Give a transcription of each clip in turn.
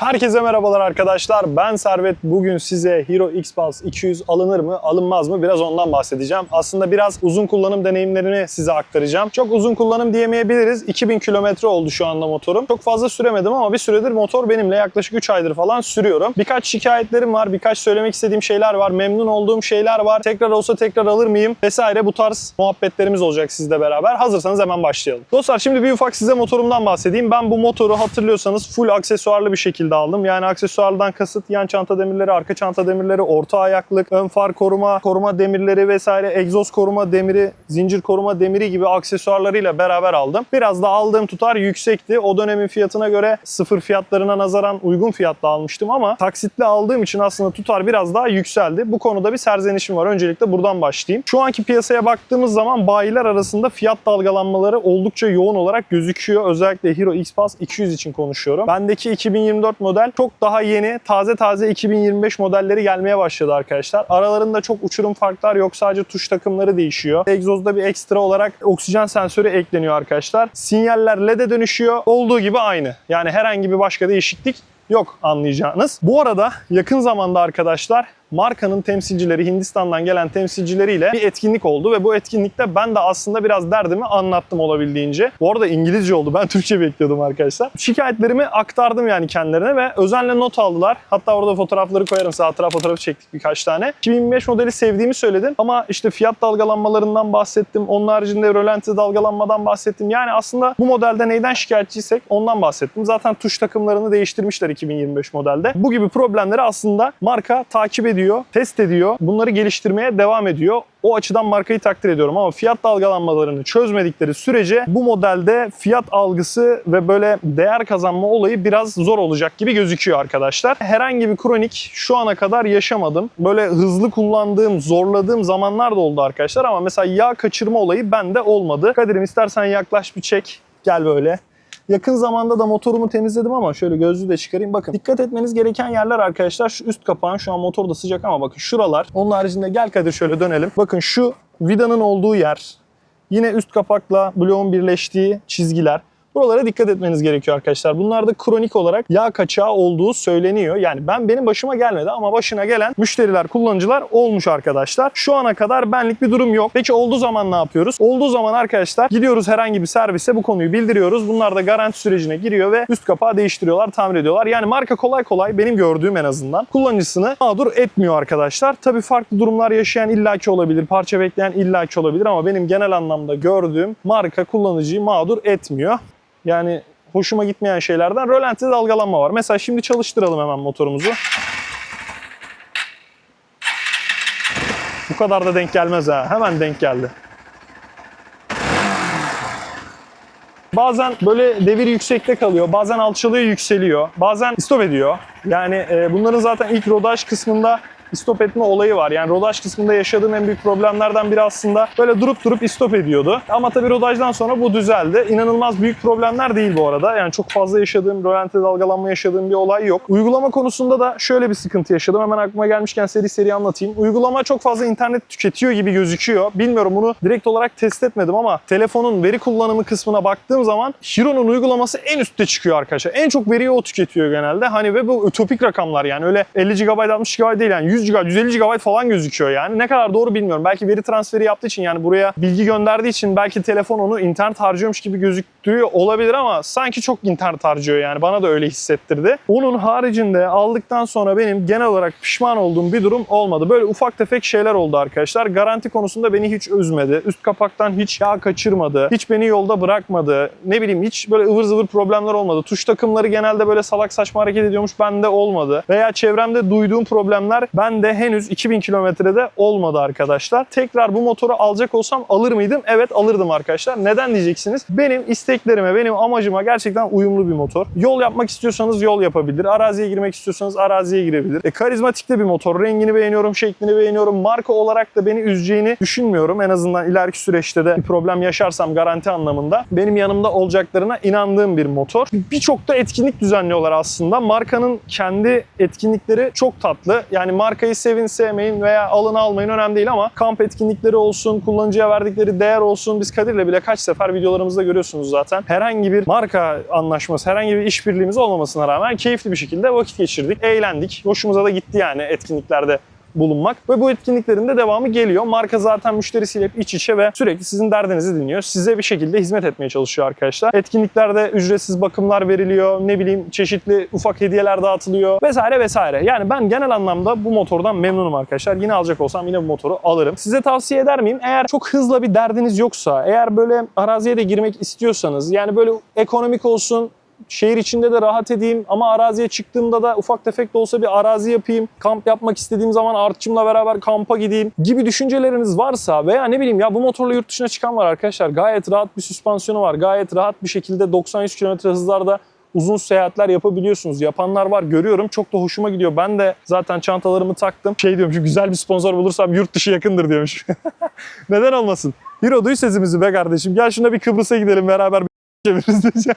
Herkese merhabalar arkadaşlar. Ben Servet. Bugün size Hero X-Pulse 200 alınır mı, alınmaz mı? Biraz ondan bahsedeceğim. Aslında biraz uzun kullanım deneyimlerini size aktaracağım. Çok uzun kullanım diyemeyebiliriz. 2000 kilometre oldu şu anda motorum. Çok fazla süremedim ama bir süredir motor benimle yaklaşık 3 aydır falan sürüyorum. Birkaç şikayetlerim var, birkaç söylemek istediğim şeyler var, memnun olduğum şeyler var. Tekrar olsa tekrar alır mıyım vesaire bu tarz muhabbetlerimiz olacak sizle beraber. Hazırsanız hemen başlayalım. Dostlar şimdi bir ufak size motorumdan bahsedeyim. Ben bu motoru hatırlıyorsanız full aksesuarlı bir şekilde aldım. Yani aksesuardan kasıt yan çanta demirleri, arka çanta demirleri, orta ayaklık, ön far koruma, koruma demirleri vesaire, egzoz koruma demiri, zincir koruma demiri gibi aksesuarlarıyla beraber aldım. Biraz da aldığım tutar yüksekti. O dönemin fiyatına göre sıfır fiyatlarına nazaran uygun fiyatla almıştım ama taksitli aldığım için aslında tutar biraz daha yükseldi. Bu konuda bir serzenişim var. Öncelikle buradan başlayayım. Şu anki piyasaya baktığımız zaman bayiler arasında fiyat dalgalanmaları oldukça yoğun olarak gözüküyor. Özellikle Hero X-Pass 200 için konuşuyorum. Bendeki 2024 model çok daha yeni, taze taze 2025 modelleri gelmeye başladı arkadaşlar. Aralarında çok uçurum farklar yok. Sadece tuş takımları değişiyor. Egzozda bir ekstra olarak oksijen sensörü ekleniyor arkadaşlar. Sinyaller LED'e dönüşüyor. Olduğu gibi aynı. Yani herhangi bir başka değişiklik yok anlayacağınız. Bu arada yakın zamanda arkadaşlar markanın temsilcileri Hindistan'dan gelen temsilcileriyle bir etkinlik oldu ve bu etkinlikte ben de aslında biraz derdimi anlattım olabildiğince. Bu arada İngilizce oldu. Ben Türkçe bekliyordum arkadaşlar. Şikayetlerimi aktardım yani kendilerine ve özenle not aldılar. Hatta orada fotoğrafları koyarım. Size hatıra fotoğrafı çektik birkaç tane. 2025 modeli sevdiğimi söyledim ama işte fiyat dalgalanmalarından bahsettim. Onun haricinde rölanti dalgalanmadan bahsettim. Yani aslında bu modelde neyden şikayetçiysek ondan bahsettim. Zaten tuş takımlarını değiştirmişler 2025 modelde. Bu gibi problemleri aslında marka takip ediyor, test ediyor. Bunları geliştirmeye devam ediyor. O açıdan markayı takdir ediyorum ama fiyat dalgalanmalarını çözmedikleri sürece bu modelde fiyat algısı ve böyle değer kazanma olayı biraz zor olacak gibi gözüküyor arkadaşlar. Herhangi bir kronik şu ana kadar yaşamadım. Böyle hızlı kullandığım, zorladığım zamanlar da oldu arkadaşlar ama mesela yağ kaçırma olayı bende olmadı. Kadir'im istersen yaklaş bir çek. Gel böyle. Yakın zamanda da motorumu temizledim ama şöyle gözlüğü de çıkarayım. Bakın dikkat etmeniz gereken yerler arkadaşlar şu üst kapağın şu an motor da sıcak ama bakın şuralar. Onun haricinde gel Kadir şöyle dönelim. Bakın şu vidanın olduğu yer. Yine üst kapakla bloğun birleştiği çizgiler. Buralara dikkat etmeniz gerekiyor arkadaşlar. Bunlarda kronik olarak yağ kaçağı olduğu söyleniyor. Yani ben benim başıma gelmedi ama başına gelen müşteriler, kullanıcılar olmuş arkadaşlar. Şu ana kadar benlik bir durum yok. Peki olduğu zaman ne yapıyoruz? Olduğu zaman arkadaşlar gidiyoruz herhangi bir servise bu konuyu bildiriyoruz. Bunlar da garanti sürecine giriyor ve üst kapağı değiştiriyorlar, tamir ediyorlar. Yani marka kolay kolay benim gördüğüm en azından kullanıcısını mağdur etmiyor arkadaşlar. Tabii farklı durumlar yaşayan illaki olabilir, parça bekleyen illaki olabilir ama benim genel anlamda gördüğüm marka kullanıcıyı mağdur etmiyor. Yani hoşuma gitmeyen şeylerden rölanti dalgalanma var. Mesela şimdi çalıştıralım hemen motorumuzu. Bu kadar da denk gelmez ha. Hemen denk geldi. Bazen böyle devir yüksekte kalıyor, bazen alçalıyor yükseliyor, bazen stop ediyor. Yani e, bunların zaten ilk rodaj kısmında istop etme olayı var. Yani rodaj kısmında yaşadığım en büyük problemlerden biri aslında böyle durup durup istop ediyordu. Ama tabii rodajdan sonra bu düzeldi. İnanılmaz büyük problemler değil bu arada. Yani çok fazla yaşadığım, rölanti dalgalanma yaşadığım bir olay yok. Uygulama konusunda da şöyle bir sıkıntı yaşadım. Hemen aklıma gelmişken seri seri anlatayım. Uygulama çok fazla internet tüketiyor gibi gözüküyor. Bilmiyorum bunu direkt olarak test etmedim ama telefonun veri kullanımı kısmına baktığım zaman Hero'nun uygulaması en üstte çıkıyor arkadaşlar. En çok veriyi o tüketiyor genelde. Hani ve bu ütopik rakamlar yani öyle 50 GB 60 GB değil yani 100 GB 150 GB falan gözüküyor yani. Ne kadar doğru bilmiyorum. Belki veri transferi yaptığı için yani buraya bilgi gönderdiği için belki telefon onu internet harcıyormuş gibi gözüktüğü olabilir ama sanki çok internet harcıyor yani. Bana da öyle hissettirdi. Onun haricinde aldıktan sonra benim genel olarak pişman olduğum bir durum olmadı. Böyle ufak tefek şeyler oldu arkadaşlar. Garanti konusunda beni hiç üzmedi. Üst kapaktan hiç yağ kaçırmadı. Hiç beni yolda bırakmadı. Ne bileyim hiç böyle ıvır zıvır problemler olmadı. Tuş takımları genelde böyle salak saçma hareket ediyormuş. Bende olmadı. Veya çevremde duyduğum problemler bende henüz 2000 kilometrede olmadı arkadaşlar. Tekrar bu motoru alacak olsam alır mıydım? Evet alırdım arkadaşlar. Neden diyeceksiniz? Benim isteklerime, benim amacıma gerçekten uyumlu bir motor. Yol yapmak istiyorsanız yol yapabilir. Araziye girmek istiyorsanız araziye girebilir. E, karizmatik de bir motor. Rengini beğeniyorum, şeklini beğeniyorum. Marka olarak da beni üzeceğini düşünmüyorum. En azından ileriki süreçte de bir problem yaşarsam garanti anlamında benim yanımda olacaklarına inandığım bir motor. Birçok da etkinlik düzenliyorlar aslında. Markanın kendi etkinlikleri çok tatlı. Yani marka markayı sevin sevmeyin veya alın almayın önemli değil ama kamp etkinlikleri olsun, kullanıcıya verdikleri değer olsun. Biz Kadir'le bile kaç sefer videolarımızda görüyorsunuz zaten. Herhangi bir marka anlaşması, herhangi bir işbirliğimiz olmamasına rağmen keyifli bir şekilde vakit geçirdik, eğlendik. Hoşumuza da gitti yani etkinliklerde bulunmak ve bu etkinliklerin de devamı geliyor. Marka zaten müşterisiyle hep iç içe ve sürekli sizin derdinizi dinliyor. Size bir şekilde hizmet etmeye çalışıyor arkadaşlar. Etkinliklerde ücretsiz bakımlar veriliyor, ne bileyim çeşitli ufak hediyeler dağıtılıyor vesaire vesaire. Yani ben genel anlamda bu motordan memnunum arkadaşlar. Yine alacak olsam yine bu motoru alırım. Size tavsiye eder miyim? Eğer çok hızlı bir derdiniz yoksa, eğer böyle araziye de girmek istiyorsanız, yani böyle ekonomik olsun, şehir içinde de rahat edeyim ama araziye çıktığımda da ufak tefek de olsa bir arazi yapayım. Kamp yapmak istediğim zaman artçımla beraber kampa gideyim gibi düşünceleriniz varsa veya ne bileyim ya bu motorla yurt dışına çıkan var arkadaşlar. Gayet rahat bir süspansiyonu var. Gayet rahat bir şekilde 90-100 km hızlarda uzun seyahatler yapabiliyorsunuz. Yapanlar var görüyorum. Çok da hoşuma gidiyor. Ben de zaten çantalarımı taktım. Şey diyorum şu güzel bir sponsor bulursam yurt dışı yakındır diyormuş. Neden olmasın? Hero duy sesimizi be kardeşim. Gel şuna bir Kıbrıs'a gidelim beraber bir çeviririz diyeceğim.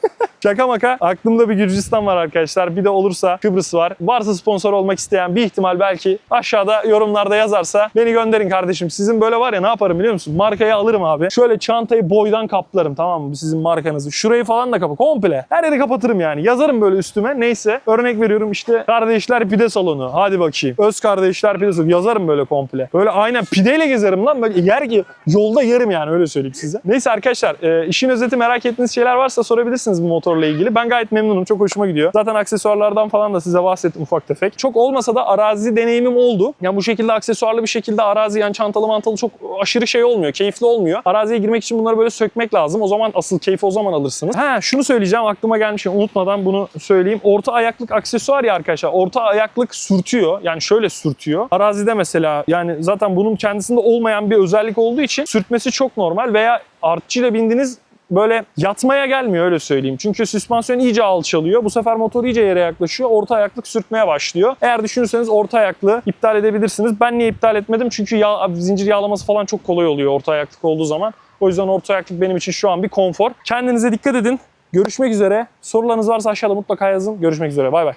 Şaka maka aklımda bir Gürcistan var arkadaşlar. Bir de olursa Kıbrıs var. Varsa sponsor olmak isteyen bir ihtimal belki aşağıda yorumlarda yazarsa beni gönderin kardeşim. Sizin böyle var ya ne yaparım biliyor musun? Markayı alırım abi. Şöyle çantayı boydan kaplarım tamam mı? Sizin markanızı. Şurayı falan da kapı. Komple. Her yeri kapatırım yani. Yazarım böyle üstüme. Neyse. Örnek veriyorum işte kardeşler pide salonu. Hadi bakayım. Öz kardeşler pide salonu. Yazarım böyle komple. Böyle aynen pideyle gezerim lan. Böyle yer ki yolda yerim yani öyle söyleyeyim size. Neyse arkadaşlar e, işin özeti merak ettiğiniz şeyler varsa sorabilirsiniz bu motorla ilgili. Ben gayet memnunum. Çok hoşuma gidiyor. Zaten aksesuarlardan falan da size bahsettim ufak tefek. Çok olmasa da arazi deneyimim oldu. Yani bu şekilde aksesuarlı bir şekilde arazi yani çantalı mantalı çok aşırı şey olmuyor. Keyifli olmuyor. Araziye girmek için bunları böyle sökmek lazım. O zaman asıl keyfi o zaman alırsınız. Ha şunu söyleyeceğim aklıma gelmiş. Unutmadan bunu söyleyeyim. Orta ayaklık aksesuar ya arkadaşlar. Orta ayaklık sürtüyor. Yani şöyle sürtüyor. Arazide mesela yani zaten bunun kendisinde olmayan bir özellik olduğu için sürtmesi çok normal veya artçıyla bindiniz böyle yatmaya gelmiyor öyle söyleyeyim. Çünkü süspansiyon iyice alçalıyor. Bu sefer motor iyice yere yaklaşıyor. Orta ayaklık sürtmeye başlıyor. Eğer düşünürseniz orta ayaklığı iptal edebilirsiniz. Ben niye iptal etmedim? Çünkü yağ, zincir yağlaması falan çok kolay oluyor orta ayaklık olduğu zaman. O yüzden orta ayaklık benim için şu an bir konfor. Kendinize dikkat edin. Görüşmek üzere. Sorularınız varsa aşağıda mutlaka yazın. Görüşmek üzere. Bay bay.